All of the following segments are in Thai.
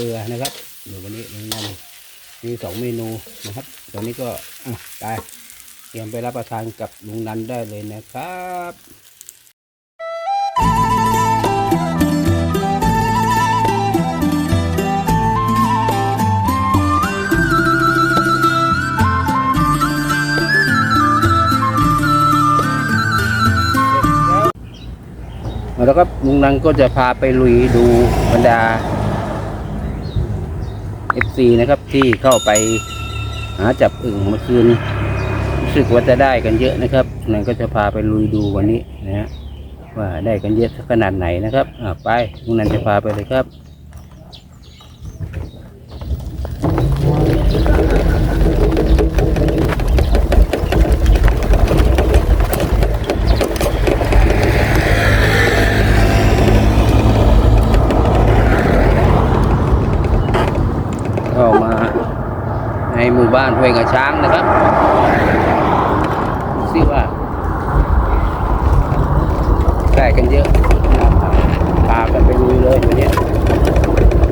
เกลือนะครับเดี๋ยววันนี้ลุงนันมีสองเมนูนะครับ ตอนนี้ก็ไปเตรียมไปรับประทานกับลุงนันได้เลยนะครับแล้วก็ลุงนังก็จะพาไปลุยดูบรรดา FC นะครับที่เข้าไปหาจับอึ่งเมื่อคืนรู้สึกว่าจะได้กันเยอะนะครับนั่นก็จะพาไปลุยดูวันนี้นะฮะว่าได้กันเยอะสักขนาดไหนนะครับไปลุงนันจะพาไปเลยครับ ก็มาใน หมู่บ้านห้วยกระช้างนะครับดูสิว่าได้กันเยอะพากันไปลุยเลยวันนี้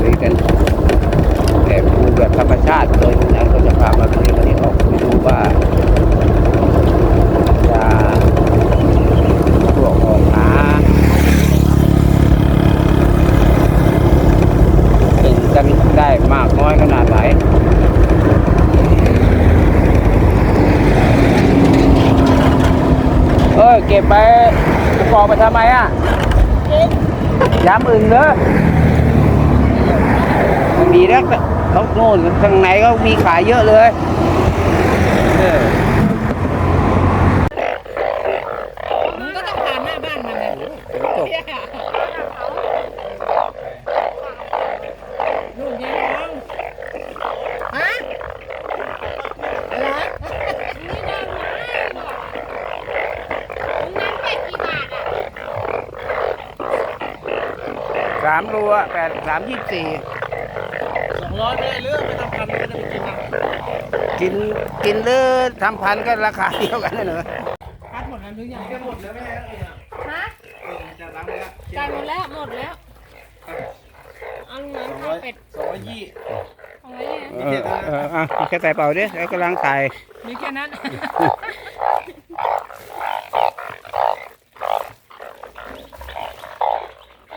ลุยกันแบบดูแบบธรรมชาติเลยนะก็จะพามาลุยวันนี้ออกไปดูว่าจะพวกออกหา เป็นกันได้มากน้อยขนาดไหนเอ้ยเก็บ ไปประกอบไปทำไมอะย้ำอึ่งเนอะมีแล้วเขาโน่นทางไหนก็มีขายเยอะเลยามรูอะแปดสามยี่สิบสี่สองร้อยไม่ได้เรื่องไม่ทำพันก็จะไปกินนะกินกินหรือทำพันธุ์ก็ราคาเดียวกันนะเหรอพัดหมดแล้วหรือยังจะหมดแล้วไม่ใช่เหรอฮะเออจะล้างเลยละจ่ายหมดแล้วหมดแล้วเอาลุงนั้นสองข้าร้วอยเป็ดสองร้อยยี่ของไว้เนี่ยเออเอออะแค่ใส่เป่าดิแล้วกำลังใส่มีแค่นั้น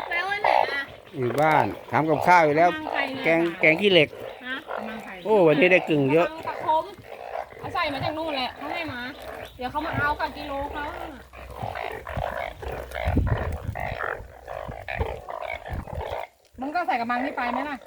แปลว่าไหน อะอยู่บ้านทำกับข้าวอยู่แล้วนั่งใครเนี่ยแกงแกงขี้เหล็ก ฮะนั่งไข่โอ้วันนี้ได้กึ่งเยอะตะคมเอาใส่มาจากนู่นแหละเขาให้มา เดี๋ยวเขามาเอากับกิโลเขาอะมึงก็ใส่กระมังนี่ไปไหมล่ะ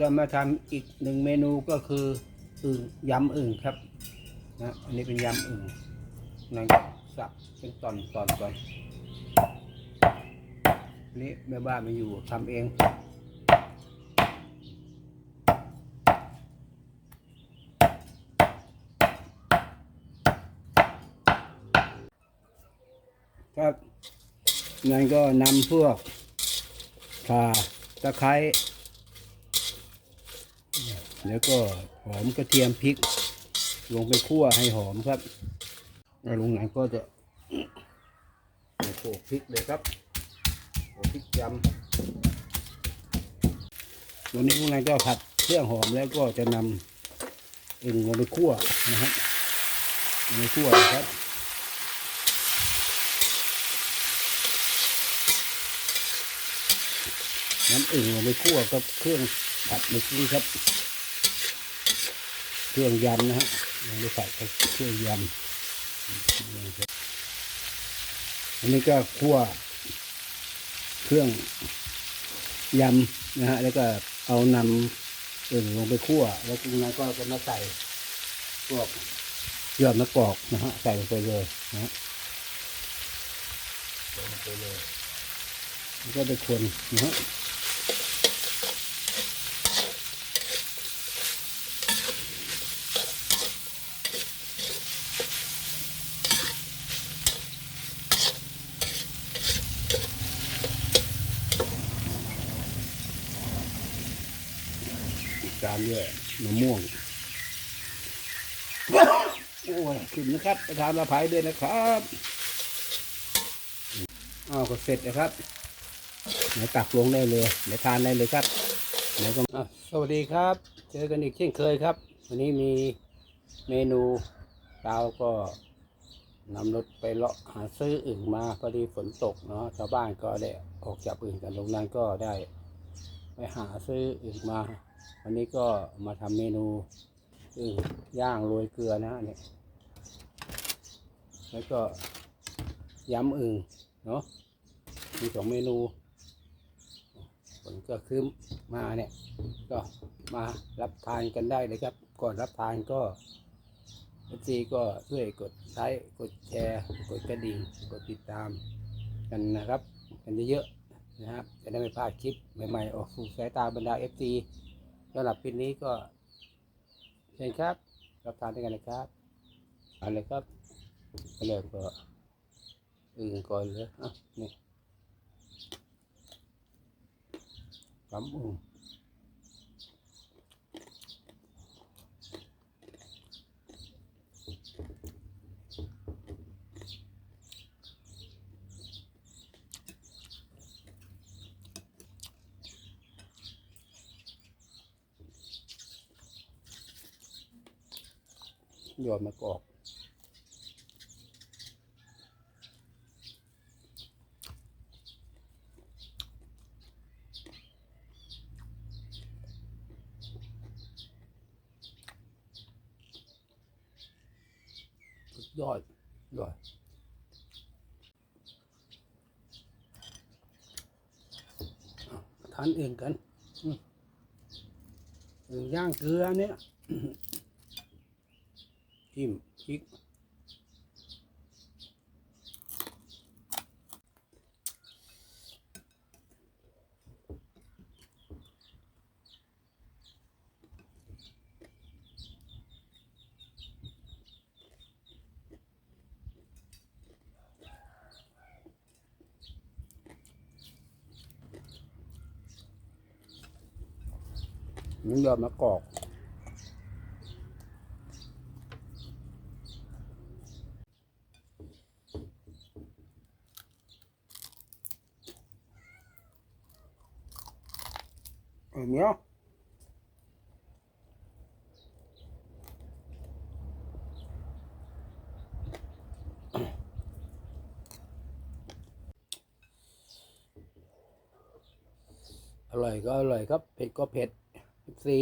จะมาทำอีกหนึ่งเมนูก็คืออึ่งยำอึ่งครับนะอันนี้เป็นยำอึ่งนายสับเป็นตอนตอนก่อนนี้แม่บ้านไมาอยู่ทำเองครับนั่นก็นำพวกข่าตะไคร้ แล้วก็หอมกระเทียมพริก ลงไปคั่วให้หอมครับแล้วลุงหนันก็จะโขลกพริกเลยครับโขลกพริกยำตัวนี้ลุงหนันก็ผัดเครื่องหอมแล้วก็จะนำอึ่งลงไปคั่วนะครับลงไปคั่วนะครับน้ำอึ่งลงไปคั่วกับเครื่องผัดเมื่อกี้ครับ เครื่องยำนะฮะลงไปผัดกับเครื่องยำอันนี้ก็คั่วเครื่องยำนะฮะแล้วก็เอานำอึ่งลงไปคั่ว แล้วจากนั้นก็จะมาใส่พวกยอดมะกอกนะฮะใส่ลงไปเลยนะฮะใส่ลงไปเลยก็ไปคนนะฮะ ตามด้วยมะม่วง โอ้ยขึ้นนะครับ ประธานอภัยด้วยนะครับอ้าวก็เสร็จนะครับเดี๋ยวตักลงได้เลยเดี๋ยวทานได้เลยครับเดี๋ยวก็สวัสดีครับ เจอกันอีกเช่นเคยครับ วันนี้มีเมนูเราก็นำรถไปเลาะหาซื้ออึ่งมาพอดีฝนตกเนาะชาวบ้านก็ได้ออกจับอึ่งกันลงนั้นก็ได้ ไปหาซื้ออึ่งมา วันนี้ก็มาทำเมนูอึ่งย่างโรยเกลือนะเนี่ยแล้วก็ยำอึ่งเนาะมีสองเมนูฝนก็คืมมาเนี่ย ก็มารับทานกันได้เลยครับ ก่อนรับทานก็เอซีก็ช่วยกดไลค์กดแชร์ กดกระดิ่งกดติดตามกันนะครับ กันเยอะๆนะครับ จะได้ไม่พลาดคลิปใหม่ๆ ออกสู่สายตาบรรดาเอฟซี สำหรับคลิปนี้ก็เชิญครับ รับทานด้วยกันนะครับเอะไรครับไปเลยก็อื่นก่อนเลยอะนี่กำอึ่ง ยอดมะกอกยอดยอดอะทานเองกันอืย่างเกลือเนี่ย จิ้มพริกน้ำยอดมะกอก เออเหนียวอร่อยก็อร่อยครับ เผ็ดก็เผ็ดซี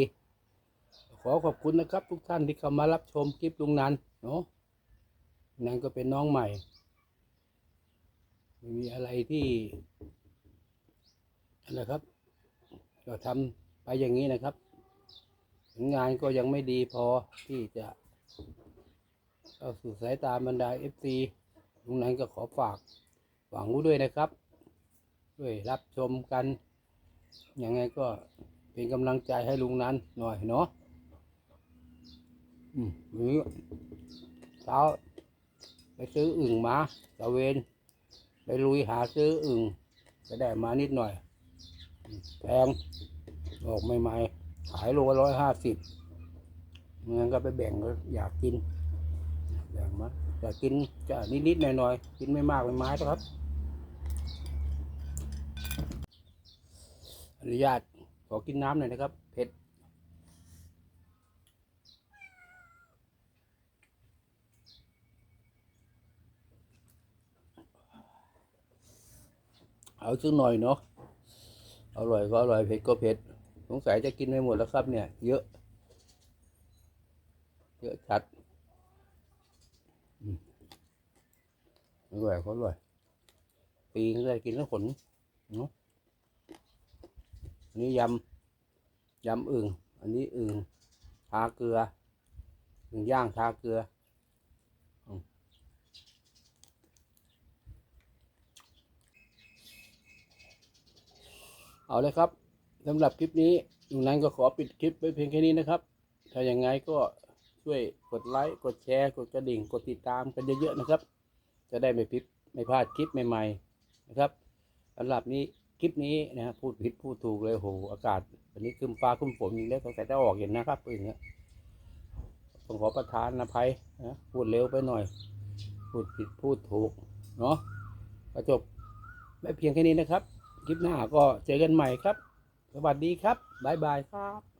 ขอขอบคุณนะครับ ทุกท่านที่เข้ามารับชมคลิปลุงนันเนาะนันก็เป็นน้องใหม่ไม่มีอะไรที่อะไรครับ ก็ทำไปอย่างนี้นะครับ ผลงานก็ยังไม่ดีพอที่จะเข้าสู่สายตาบรรดาเอฟซีลุงนั้นก็ขอฝากหวังไว้ด้วยนะครับ ด้วยรับชมกันยังไงก็เป็นกำลังใจให้ลุงนั้นหน่อยเนาะอืมวันนี้เช้าไปซื้ออึ่งมาตะเวน ไปลุยหาซื้ออึ่งจะได้มานิดหน่อย แพงออกใหม่ๆ ขายโลร้อยห้าสิบเงินก็ไปแบ่งก็อยากกินแบ่งมาอยากกินจะนิดๆหน่อยๆ กินไม่มากไม่ไม้ครับอนุญาตขอกินน้ำหน่อยนะครับ เผ็ดเอาสักหน่อยเนาะ อร่อยก็อร่อยเผ็ดก็เผ็ดสงสัยจะกินไม่หมดแล้วครับเนี่ย เยอะ เยอะจัดอร่อยก็อร่อย ปีนึงได้กินแล้วขนเนาะอันนี้ยำยำอึ่งอันนี้อึ่งทาเกลืออึ่งย่างทาเกลือ เอาเลยครับสำหรับคลิปนี้ลุงนันก็ขอปิดคลิปไว้เพียงแค่นี้นะครับ ถ้าอย่างไงก็ช่วยกดไลค์กดแชร์ กดกระดิ่ง กดติดตามกันเยอะๆนะครับ จะได้ไม่พิดไม่พลาดคลิปใหม่ๆนะครับสำหรับนี้คลิปนี้นะพูดผิดพูดถูกเลยโหอากาศวันนี้คึมฟ้าคึมฝนอย่างนี้ตั้งแต่จะออกเห็นนะครับอื่นเนี้ยผมขอประทานนะภัยนะพูดเร็วไปหน่อย พูดผิดพูดถูกเนาะประจบไม่เพียงแค่นี้นะครับ คลิปหน้าก็เจอกันใหม่ครับ สวัสดีครับบายบายครับ